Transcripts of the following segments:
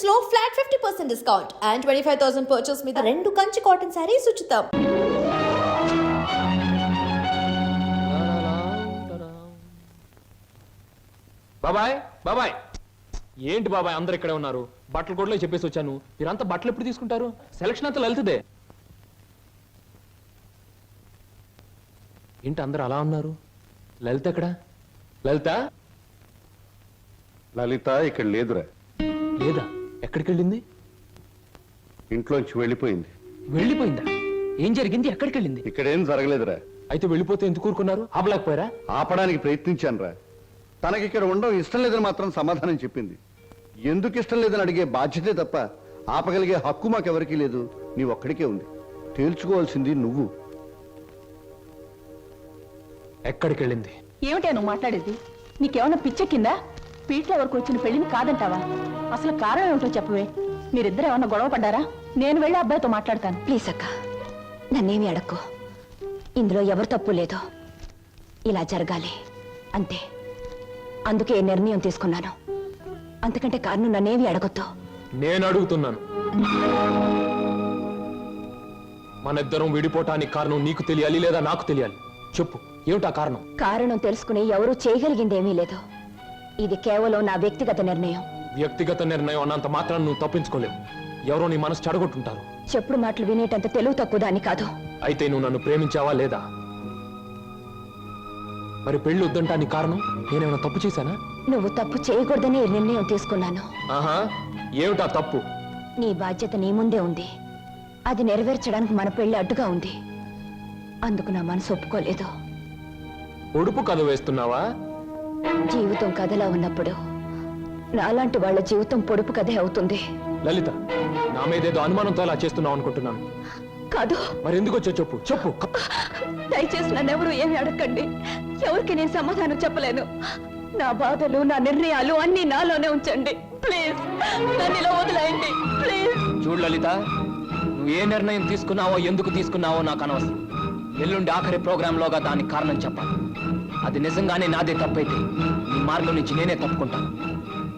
కలెక్షన్స్లో flat fifty percent discount and twenty five thousand purchase మీద రెండు కంచి కాటన్ శారీస్ ఉచితం. బాబాయ్ బాబాయ్. ఏంటి బాబాయ్ అందరు ఇక్కడే ఉన్నారు? బట్టలు కూడా చెప్పేసి వచ్చాను. మీరంతా బట్టలు ఎప్పుడు తీసుకుంటారు? సెలక్షన్ అంతా లలితదే. ఏంటి అందరు అలా ఉన్నారు? లలిత ఎక్కడ? లలిత? లలిత ఇక్కడ లేదురా. లేదా? ఎక్కడికి వెళ్ళింది ఇంట్లోంచి వెళ్ళిపోయింది. వెళ్ళిపోయిందా? ఏం జరిగింది? ఎక్కడికి వెళ్ళింది ఇక్కడేం జరగలేదురా. అయితే వెళ్ళిపోతే ఎందుకు కూరుకున్నారు ఆపలేకపోయారా? ఆపడానికి ప్రయత్నించానురా. తనకి ఇక్కడ ఉండడం ఇష్టం లేదని మాత్రం సమాధానం చెప్పింది. ఎందుకు ఇష్టం లేదని అడిగే బాధ్యతే తప్ప ఆపగలిగే హక్కు మాకెవరికీ లేదు. నీ ఒక్కడికే ఉంది. తేల్చుకోవాల్సింది నువ్వు. ఎక్కడికి వెళ్ళింది ఏమిటే నువ్వు మాట్లాడేది? నీకేమన్నా పిచ్చెక్కిందా? పీట్ల వరకు వచ్చిన పెళ్ళిని కాదంటావా? అసలు కారణం ఏమిటో చెప్పవే? మీరిద్దరు ఏమన్నా గొడవ పడ్డారా? నేను వెళ్ళి అబ్బాయితో మాట్లాడతాను. ప్లీజ్ అక్క నన్నేమి అడక్కు. ఇందులో ఎవరు తప్పు లేదు ఇలా జరగాలి. అంతే. అందుకే ఈ నిర్ణయం తీసుకున్నాను. అంతకంటే కారణం నన్నేమి అడగొద్దు. నేను అడుగుతున్నాను. మన ఇద్దరం విడిపోవటానికి కారణం నీకు తెలియాలి లేదా నాకు తెలియాలి? చెప్పు ఏమిటా కారణం? కారణం తెలుసుకుని ఎవరూ చేయగలిగిందేమీ లేదు. ఇది కేవలం నా వ్యక్తిగత నిర్ణయం. వ్యక్తిగత నిర్ణయం అన్నంత మాత్రం నువ్వు తప్పించుకోలేవు. ఎవరో నీ మనసు చెడగొట్టుంటారు. చెప్పుడు మాటలు వినేటంత తెలుగు తక్కువ దాన్ని కాదు. అయితే నువ్వు నన్ను ప్రేమించావా లేదా? మరి పెళ్ళి వద్దంటానికి కారణం నేనేమైనా తప్పు చేశానా? నువ్వు తప్పు చేయకూడదని ఈ నిర్ణయం తీసుకున్నాను. ఆహా ఏమిటా తప్పు? నీ బాధ్యత నీ ముందే ఉంది. అది నెరవేర్చడానికి మన పెళ్ళి అడ్డుగా ఉంది. అందుకు నా మనసు ఒప్పుకోలేదు. ఒడుపు కథ వేస్తున్నావా? జీవితం కథలా ఉన్నప్పుడు నాలాంటి వాళ్ళ జీవితం పొడుపు కథే అవుతుంది. లలిత నా మీదేదో అనుమానంతో అలా చేస్తున్నావు అనుకుంటున్నాను. కాదు. మరి ఎందుకు వచ్చో చెప్పు చెప్పు. దయచేసి నన్నెవరూ ఏమి అడగండి ఎవరికి నేను సమాధానం చెప్పలేను. నా బాధలు నా నిర్ణయాలు అన్ని నాలోనే ఉంచండి. ప్లీజ్ నన్ను ఇలా వదిలేయండి. ప్లీజ్. చూడు లలిత నువ్వు ఏ నిర్ణయం తీసుకున్నావో ఎందుకు తీసుకున్నావో నాకు అనవసరం. ఎల్లుండి ఆఖరి ప్రోగ్రాంలోగా దానికి కారణం చెప్పాలి. అది నిజంగానే నాదే తప్పైతే నీ మార్గం నుంచి నేనే తప్పుకుంటాను.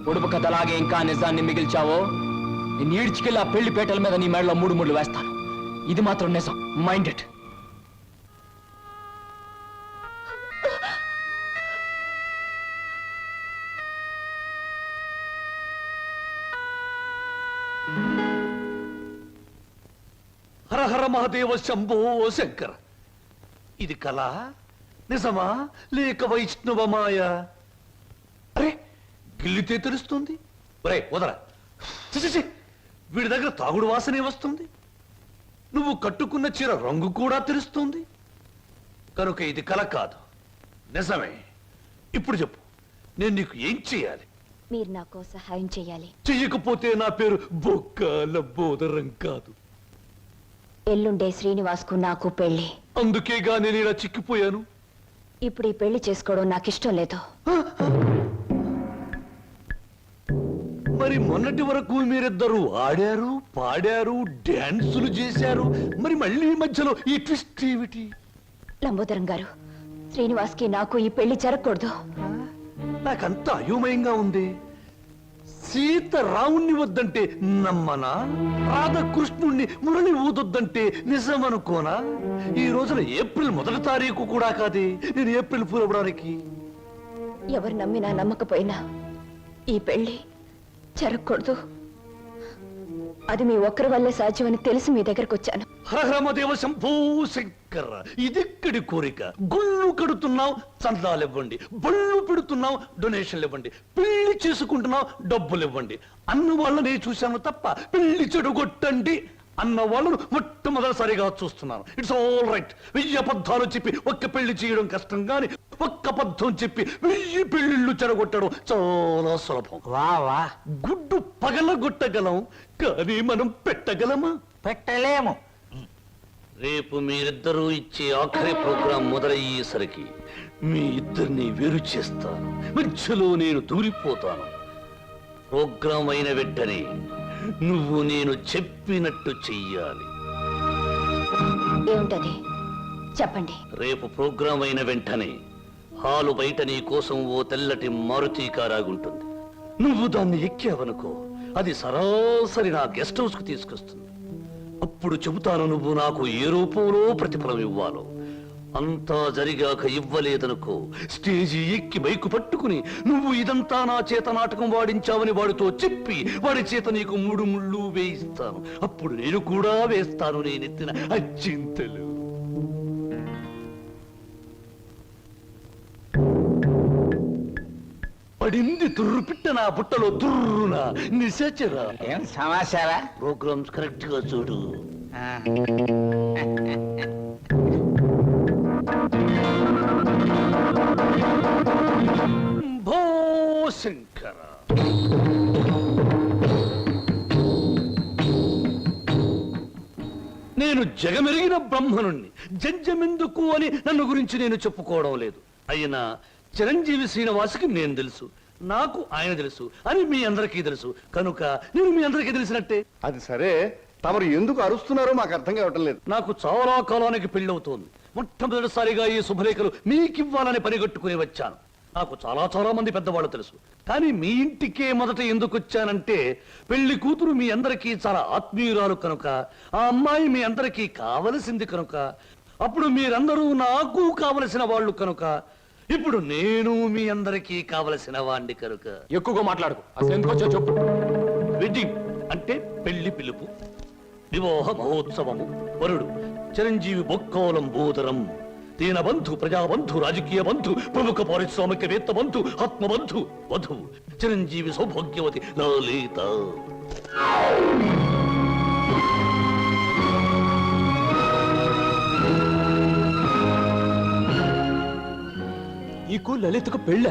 పొడుపు కథలాగే ఇంకా నిజాన్ని మిగిల్చావో? నేను ఈడ్చుకెళ్ళి ఆ పెళ్ళి పేటల మీద నీ మెడలో మూడు ముళ్ళు వేస్తాను. ఇది మాత్రం నిజం. మైండెడ్ హర హర మహాదేవ శంభో శంకర. ఇది కళ? నిజమా? లేక వైష్ణవ మాయ? అరే గిల్లితే తెలుస్తుంది ఒరే వదరా ఛీ. వీడి దగ్గర తాగుడు వాసనే వస్తుంది. నువ్వు కట్టుకున్న చీర రంగు కూడా తెలుస్తుంది కనుక ఇది కల కాదు. నిజమే. ఇప్పుడు చెప్పు నేను నీకు ఏం చేయాలి మీరు నాకు సహాయం చేయాలి చెయ్యకపోతే నా పేరు బొక్కల బోదరం కాదు. ఎల్లుండే శ్రీనివాస్కు నాకు పెళ్ళి అందుకేగా నేను ఇలా చిక్కిపోయాను. ఇప్పుడు ఈ పెళ్ళి చేసుకోవడం నాకు ఇష్టం లేదు మరి మొన్నటి వరకు మీరిద్దరు ఆడారు పాడారు డాన్సులు చేశారు. మరి మళ్ళీ మధ్యలో ఈ ట్విస్ట్ ఏమిటి? లంబోదరం గారు శ్రీనివాస్కి నాకు ఈ పెళ్ళి జరగకూడదు. నాకంత అయోమయంగా ఉంది. సీత రావుణ్ణి వద్దంటే నమ్మనా? రాధకృష్ణుణ్ణి మురళి ఊదొద్దంటే నిజమనుకోనా? ఈ రోజున ఏప్రిల్ మొదటి తారీఖు కూడా కాదే. నేను ఏప్రిల్ ఫూల్ అవ్వడానికి. ఎవరు నమ్మినా నమ్మకపోయినా ఈ పెళ్ళి జరగకూడదు. అది మీ ఒక్కరి వల్లే సాధ్యమని తెలిసి మీ దగ్గరకు వచ్చాను. హరహరమదేవ శంభో శంకర ఇదిక్కడి కోరిక. గుళ్ళు కడుతున్నావు చందాలు ఇవ్వండి బళ్ళు పెడుతున్నావు డొనేషన్లు ఇవ్వండి పెళ్ళి చేసుకుంటున్నావు డబ్బులు ఇవ్వండి అన్న వాళ్ళని చూశాను తప్ప పెళ్ళి చెడుగొట్టండి. అన్న వాళ్ళను మొట్టమొదటిసారిగా చూస్తున్నాను. ఇట్స్ ఆల్ రైట్ వెయ్యి అబద్ధాలు చెప్పి ఒక్క పెళ్ళి చేయడం కష్టం గాని ఒక్క అబద్ధం చెప్పి వెయ్యి పెళ్ళిళ్ళు చెడగొట్టడం చాలా సులభం. వా వా. గుడ్డు పగలగొట్టగలం కానీ మనం పెట్టగలమా? పెట్టలేము. రేపు మీరిద్దరూ ఇచ్చే ఆఖరి ప్రోగ్రాం మొదలయ్యేసరికి మీ ఇద్దరిని వేరు చేస్తాను. మధ్యలో నేను దూరిపోతాను. ప్రోగ్రాం అయిన వెంటనే నువ్వు నేను చెప్పినట్టు చెయ్యాలి. ఏమిటది? చెప్పండి. రేపు ప్రోగ్రాం అయిన వెంటనే హాలు బయట నీ కోసం ఓ తెల్లటి మారుతి కారాగుంటుంది నువ్వు దాన్ని ఎక్కావనుకో అది సరాసరి నా గెస్ట్ హౌస్కు తీసుకొస్తుంది. అప్పుడు చెబుతాను నువ్వు నాకు ఏ రూపంలో ప్రతిఫలం ఇవ్వాలో. అంతా జరిగాక ఇవ్వలేదనుకో స్టేజి ఎక్కి మైకు పట్టుకుని నువ్వు ఇదంతా నా చేత నాటకం వాడించావని వాడితో చెప్పి వాడి చేత నీకు మూడు ముళ్ళు వేయిస్తాను. అప్పుడు నేను కూడా వేస్తాను నేనెత్తిన అచ్చింతలు. పడింది తుర్రు పిట్ట నా బుట్టలో తుర్రున నిశాచరా. ఏం సమాచారా? ప్రోగ్రామ్స్ కరెక్ట్గా చూడు శంకర నేను జగమెరిగిన బ్రహ్మనుణ్ణి జంజమెందుకు అని నన్ను గురించి నేను చెప్పుకోవడం లేదు. అయినా చిరంజీవి శ్రీనివాసుకి నేను తెలుసు నాకు ఆయన తెలుసు అని మీ అందరికీ తెలుసు. కనుక నేను మీ అందరికీ తెలిసినట్టే. అది సరే తమరు ఎందుకు అరుస్తున్నారో మాకు అర్థం కావటం లేదు. నాకు చాలా కాలానికి పెళ్ళవుతోంది. మొట్టమొదటిసారిగా ఈ శుభలేఖలు మీకివ్వాలని పనిగట్టుకుని వచ్చాను. నాకు చాలా చాలా మంది పెద్దవాళ్ళు తెలుసు. కానీ మీ ఇంటికే మొదట ఎందుకు వచ్చానంటే పెళ్ళి కూతురు మీ అందరికీ చాలా ఆత్మీయురాలు కనుక ఆ అమ్మాయి మీ అందరికీ కావలసింది కనుక అప్పుడు మీరందరూ నాకు కావలసిన వాళ్ళు కనుక ఇప్పుడు నేను మీ అందరికీ కావలసిన వాణ్ణి కనుక. ఎక్కువగా మాట్లాడుకో. అసలు ఎందుకు వచ్చావు చెప్పు. వెడ్డింగ్ అంటే పెళ్ళి పిలుపు వివాహ మహోత్సవము వరుడు చిరంజీవి బొక్కోలం బోదరం దీన బంధు ప్రజాబంధు రాజకీయ బంధు ప్రముఖ పారిశ్రామికవేత్త బంధు ఆత్మబంధు వధువు చిరంజీవి సౌభాగ్యవతి లలిత. నీకు లలితకు పెళ్ళ?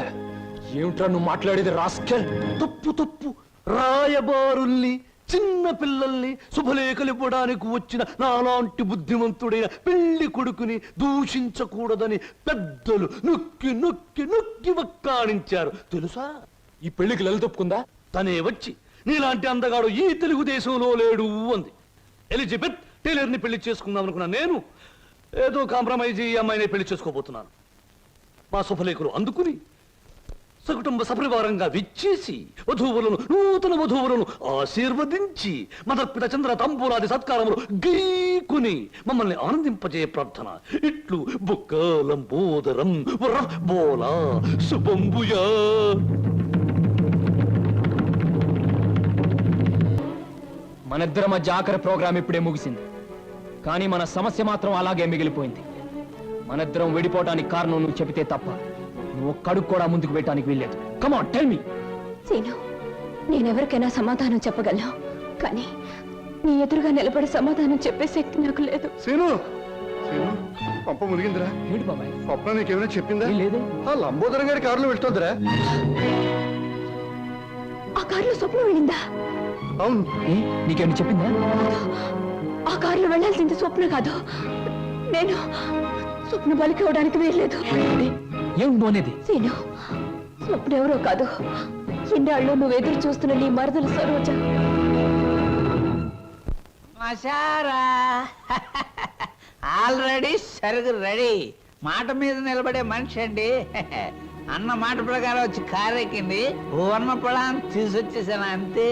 ఏమిట్రా నువ్వు మాట్లాడేది రాస్కెల్? తప్పు తప్పు. రాయబారుల్ని చిన్న పిల్లల్ని శుభలేఖలు ఇవ్వడానికి వచ్చిన నాలాంటి బుద్ధిమంతుడైన పెళ్ళి కొడుకుని దూషించకూడదని పెద్దలు నొక్కి నొక్కి నొక్కి వక్కాణించారు. తెలుసా? ఈ పెళ్ళికి లలిత ఒప్పుకుందా? తనే వచ్చి నీలాంటి అందగాడు ఈ తెలుగుదేశంలో లేడు అంది. ఎలిజబెత్ టైలర్ని పెళ్ళి చేసుకుందాం అనుకున్నా నేను ఏదో కాంప్రమైజ్ ఈ అమ్మాయిని పెళ్ళి చేసుకోబోతున్నాను. మా శుభలేఖలు అందుకుని సకుటుంబ సపరివారంగా విచ్చేసి వధువులను నూతన వధువులను ఆశీర్వదించి మదర్పిత చంద్ర తంబూలాది సత్కారములు గీకుని మమ్మల్ని ఆనందింపజే ప్రార్థన. ఇట్లు బుక్కలంబోదరం బోలా శుభంబుయా. మనిద్దరి మధ్య ఆఖరి ప్రోగ్రాం ఇప్పుడే ముగిసింది. కానీ మన సమస్య మాత్రం అలాగే మిగిలిపోయింది. మనిద్దరం విడిపోవడానికి కారణం నువ్వు చెబితే తప్ప. నువ్వు ఒక్కడుగు కూడా ముందుకు పెట్టడానికి వీల్లేదు. Come on tell me scene నేనెవరికైనా సమాధానం చెప్పగలను. కానీ నీ ఎదురుగా నిలబడి సమాధానం చెప్పే శక్తి నాకు లేదు. సీను సీను పంప మునిగిందిరా. ఏంటి బాబాయ్? స్వప్న నీకేమైనా చెప్పిందా? ఏం లేదే. ఆ లంబోదరం గారి కారులో వెళ్తుందిరా. ఆ కారులో స్వప్నం వెళ్ళిందా? అవును. ఏ? నీకేమైనా చెప్పిందా? ఆ కారులో వెళ్ళాల్సింది స్వప్న కాదు. నేను స్వప్న బలికి అవడానికి వేయలేదు ఏం పోనేది సీను స్వప్న ఎవరో కాదు. ఇన్నాళ్ళు నువ్వు ఎదురు చూస్తున్న నీ మరదలు సరోజ. మసారా ఆల్రెడీ సరుగు రెడీ. మాట మీద నిలబడే మనిషి అండి. అన్న మాట ప్రకారం వచ్చి కారు ఎక్కింది. ఓర్మ పొలాన్ని తీసుకొచ్చేసాను అంతే.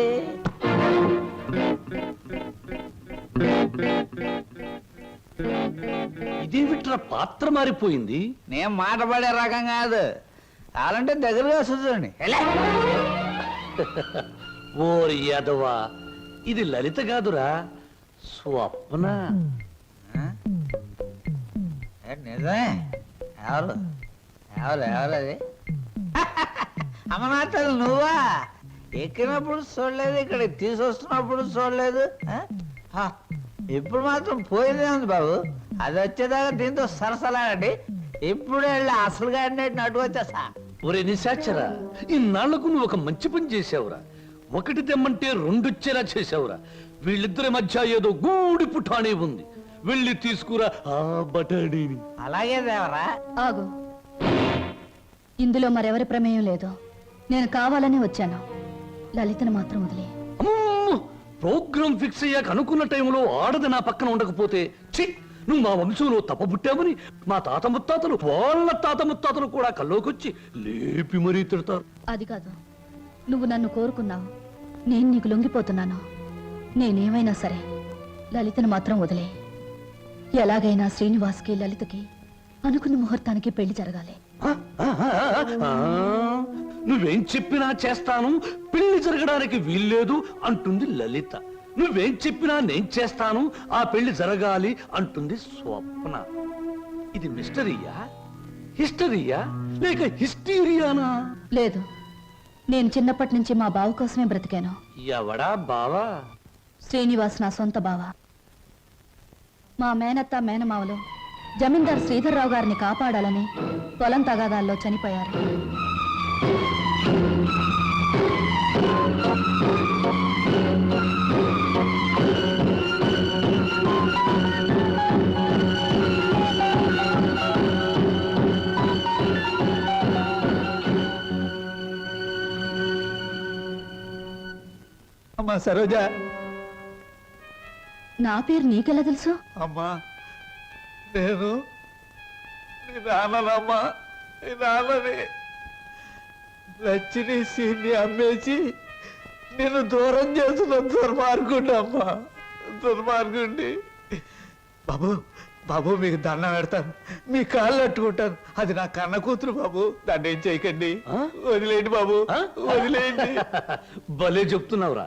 ఇదేమిట్రా పాత్ర మారిపోయింది? నేను మాట పడే రకం కాదు. కావాలంటే దగ్గరగా చూడండి. ఓరి యాదవా ఇది లలిత కాదురా స్వప్న. నిజమే. ఎవరు? ఎవరు ఎవరు అది? నువ్వా? ఎక్కినప్పుడు చూడలేదు ఇక్కడ తీసుకొస్తున్నప్పుడు చూడలేదు ఇప్పుడు మాత్రం పోయిందే ఉంది బాబు. అది వచ్చేదాకా దీంతో సరసలాడండి. ఇప్పుడు వెళ్ళి అసలు గాడినట్టు నటు వచ్చేసా ఒరే నిశాచరా ఇన్నాళ్ళకు నువ్వు ఒక మంచి పని చేసావురా ఒకటి తెమ్మంటే రెండొచ్చేలా చేసావురా వీళ్ళిద్దరి మధ్య ఏదో గూడి పుఠాణి ఉంది. వెళ్ళి తీసుకురా ఆ బటాణీని అలాగే దేవరా. ఆగు. ఇందులో మరెవరి ప్రమేయం లేదు. నేను కావాలని వచ్చాను. లలితను మాత్రం వదిలే! ప్రోగ్రాం ఫిక్స్ అయ్యాక అనుకున్న టైంలో ఆడది నా పక్కన ఉండకపోతే ఛీ నువ్వు మా వంశంలో తప్పబుట్టావని మా తాత ముత్తాతలు వాళ్ళ తాత ముత్తాతలు కూడా కల్లోకొచ్చి లేపి మరీ తిడతారు. అది కాదు. నువ్వు నన్ను కోరుకున్నావు. నేను నీకు లొంగిపోతున్నాను. నేనేమైనా సరే లలితను మాత్రం వదిలే. ఎలాగైనా శ్రీనివాస్కి లలితకి అనుకున్న ముహూర్తానికి పెళ్ళి జరగాలి. నువ్వేం చెప్పినా చేస్తాను పెళ్ళి జరగడానికి వీల్లేదు అంటుంది లలిత. నువ్వేం చెప్పినా నేను చేస్తాను ఆ పెళ్ళి జరగాలి అంటుంది స్వప్న. ఇది మిస్టరీయా? హిస్టరీయా? లేక హిస్టీరియానా? లేదు. నేను చిన్నప్పటి నుంచి మా బావ కోసమే బ్రతికాను. ఎవడా బావా? శ్రీనివాస్ నా సొంత బావ. మా మేనత్త మేనమావలు జమీందార్ శ్రీధర్రావు గారిని కాపాడాలని పొలం తగాదాల్లో చనిపోయారు. అమ్మా సరోజ. నా పేరు నీకెలా తెలుసు? అమ్మా నేను నీ నాన్ననమ్మా నీ నాన్నని. లచ్చిని సీన్ని అమ్మేసి నిన్ను దూరం చేసిన దుర్మార్గుండి అమ్మా దుర్మార్గుండి బాబు బాబు మీకు దండం పెడతాను. మీ కాళ్ళు అట్టుకుంటాను అది నా కన్న కూతురు బాబు. దాన్ని ఏం చేయకండి? వదిలేయండి బాబు? వదిలేయండి. భలే చెప్తున్నావురా.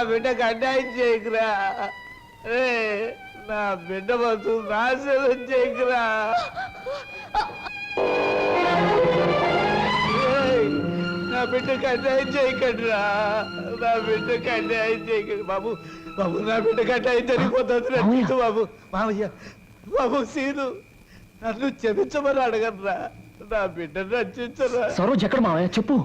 నా బిడ్డకు అన్యాయం చేయకురా. రే నా బిడ్డ బతు నాశనం చేయకురా. నా బిడ్డకు అన్యాయం చేయకండిరా. నా బిడ్డకు అన్యాయం చేయకండి బాబు బాబు నా బిడ్డకు అన్యాయం జరిగిపోతుంది రక్షించు బాబు. మామయ్య బాబు సీను. నన్ను క్షమించమని అడగరా నా బిడ్డను రక్షించరా. సరోజ్ ఎక్కడ మావయ్య? చెప్పు.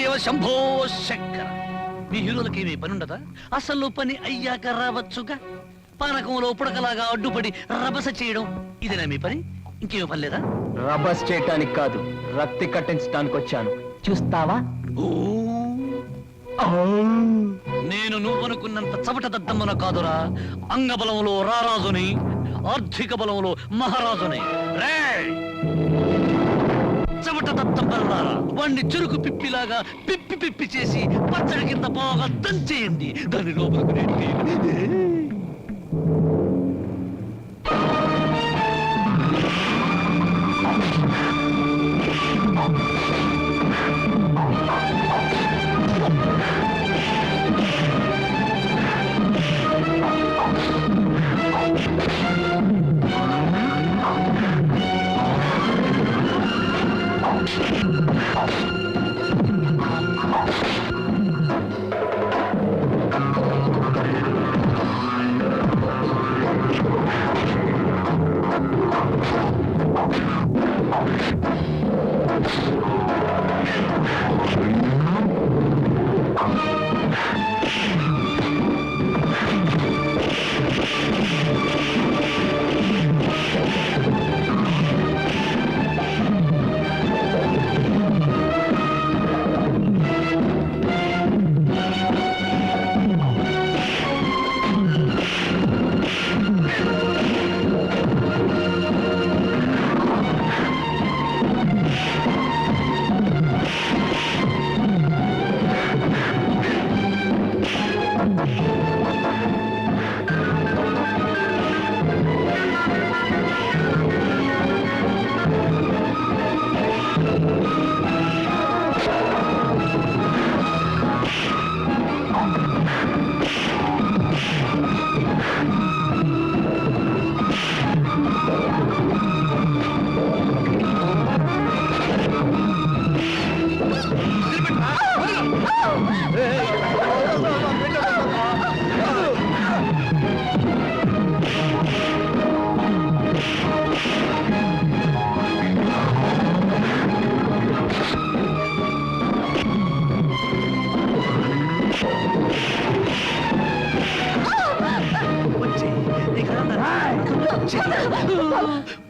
హరహరమదేవ శంభో శంకర. మీ హీరోలకి ఏమీ పని ఉండదా అసలు పని అయ్యాక రావచ్చుగా? పానకంలో పుడకలాగా అడ్డుపడి రభస చేయడం ఇదేనా మీ పని? ఇంకేమీ పని లేదా? రబస్ చేయటానికి కాదు రక్తి కట్టించడానికి వచ్చాను. చూస్తావా? ఓ, నేను నువ్వనుకున్నంత చవట దద్దమ్మన కాదురా. అంగబలంలో రారాజుని ఆర్థిక బలంలో మహారాజుని. రేయ్! చెమట దత్తం బల్లారా వాణ్ణి చెరుకు పిప్పిలాగా పిప్పి పిప్పి చేసి పచ్చడి కింద బాగా దంచేయండి. దాని లోపలికి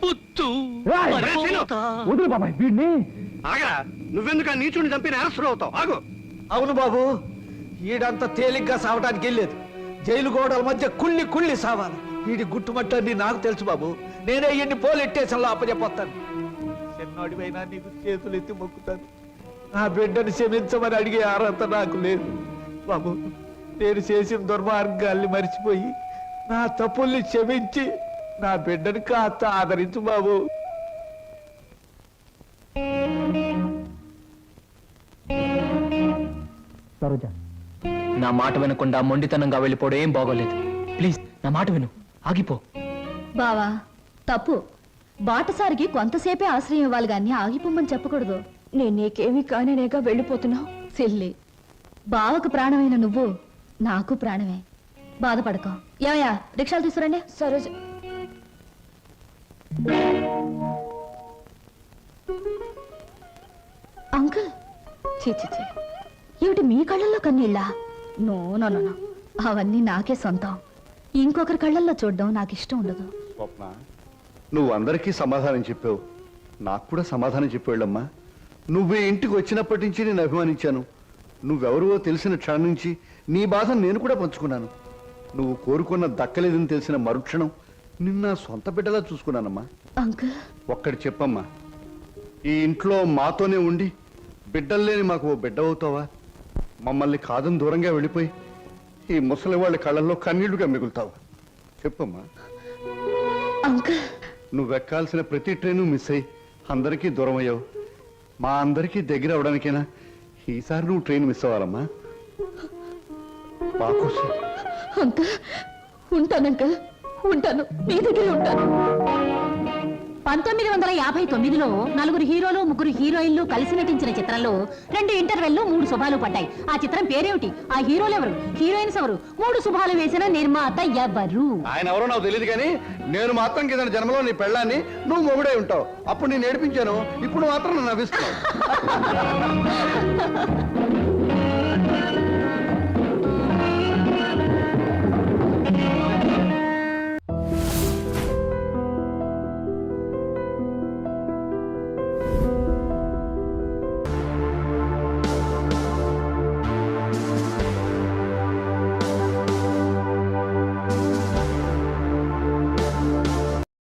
పుత్తు. వదులు బాబాయ్ వీడిని. ఆగరా. నువ్వెందుకు నీచుని చంపిన అరెస్టు అవుతావు ఆగు. అవును బాబు ఈడంత తేలిగ్గా సావటానికి వెళ్ళేది. జైలు గోడల మధ్య కుళ్ళి కుళ్ళి సావాలి. వీడి గుట్టుమట్టని నాకు తెలుసు బాబు. నేనే ఎన్ని పోలెట్టేసంలో అప్పచెప్పొస్తాను చిన్నోడివైనా నీకు చేతులు ఎత్తి మొక్కుతాను. నా బిడ్డను క్షమించమని అడిగే అర్హత నాకు లేదు. బాబు నేను చేసిన దుర్మార్గాల్ని మర్చిపోయి నా తప్పుల్ని క్షమించి నా బిడ్డని కాస్త ఆదరించు బాబు. నా మాట వినకుండా మొండితనంగా వెళ్ళిపోవడం ఏం బాగోలేదు. ప్లీజ్ నా మాట విను. ఆగిపో. బావా తప్పు. బాటసారికి కొంతసేపే ఆశ్రయం ఇవ్వాలి గాని ఆగిపోమ్మని చెప్పకూడదు. నేను నీకేమీ కానేనేగా వెళ్ళిపోతున్నావు? సిల్లి. బావకు ప్రాణమైన నువ్వు నాకు ప్రాణమే. బాధపడకో. ఏమయ్యా రిక్షాలు తీసుకురండి. సరోజ. అంకుల్. చీ చీ చీ ఏమిటి మీ కళ్ళల్లో కన్నీళ్ళా? No no no no. అవన్నీ నాకే సొంతం. ఇంకొకరి కళ్ళల్లో చూడడం నాకు ఇష్టం ఉండదు. స్వప్న నువ్వు అందరికీ సమాధానం చెప్పావు. నాకు కూడా సమాధానం చెప్పాళ్ళమ్మా. నువ్వు ఈ ఇంటికి వచ్చినప్పటి నుంచి నేను అభిమానించాను. నువ్వెవరువో తెలిసిన క్షణం నుంచి నీ బాధను నేను కూడా పంచుకున్నాను. నువ్వు కోరుకున్న దక్కలేదని తెలిసిన మరుక్షణం నిన్న సొంత బిడ్డలా చూసుకున్నానమ్మా. అంకుల్? ఒక్కటి చెప్పమ్మా. ఈ ఇంట్లో మాతోనే ఉండి బిడ్డల్లేని మాకు ఓ బిడ్డ అవుతావా? మమ్మల్ని కాదని దూరంగా వెళ్ళిపోయి ఈ ముసలి వాళ్ళ కళ్ళల్లో కన్నీళ్ళుగా మిగులుతావా. చెప్పమ్మా. అంకుల్. నువ్వెక్కాల్సిన ప్రతి ట్రైను మిస్ అయ్యి అందరికీ దూరం అయ్యావు. మా అందరికీ దగ్గర అవడానికైనా ఈసారి నువ్వు ట్రైన్ మిస్ అవ్వాలమ్మా. మా కోసం అంకుల్ ఉంటాను అంకుల్. ఉంటాను. మీ దగ్గరే ఉంటాను. పంతొమ్మిది వందల యాభై తొమ్మిదిలో నలుగురు హీరోలు ముగ్గురు హీరోయిన్లు కలిసి నటించిన చిత్రంలో రెండు ఇంటర్వెల్లు మూడు శుభాలు పడ్డాయి. ఆ చిత్రం పేరేమిటి? ఆ హీరోలు ఎవరు? హీరోయిన్స్ ఎవరు? మూడు శుభాలు వేసిన నిర్మాత ఎవరు? ఆయన ఎవరో నాకు తెలియదు కానీ నేను మాత్రం కింద జన్మలో నీ పెళ్ళాన్ని నువ్వు మొగుడే ఉంటావు. అప్పుడు నేను ఏడిపించాను. ఇప్పుడు మాత్రం నన్ను నవ్విస్తున్నావు.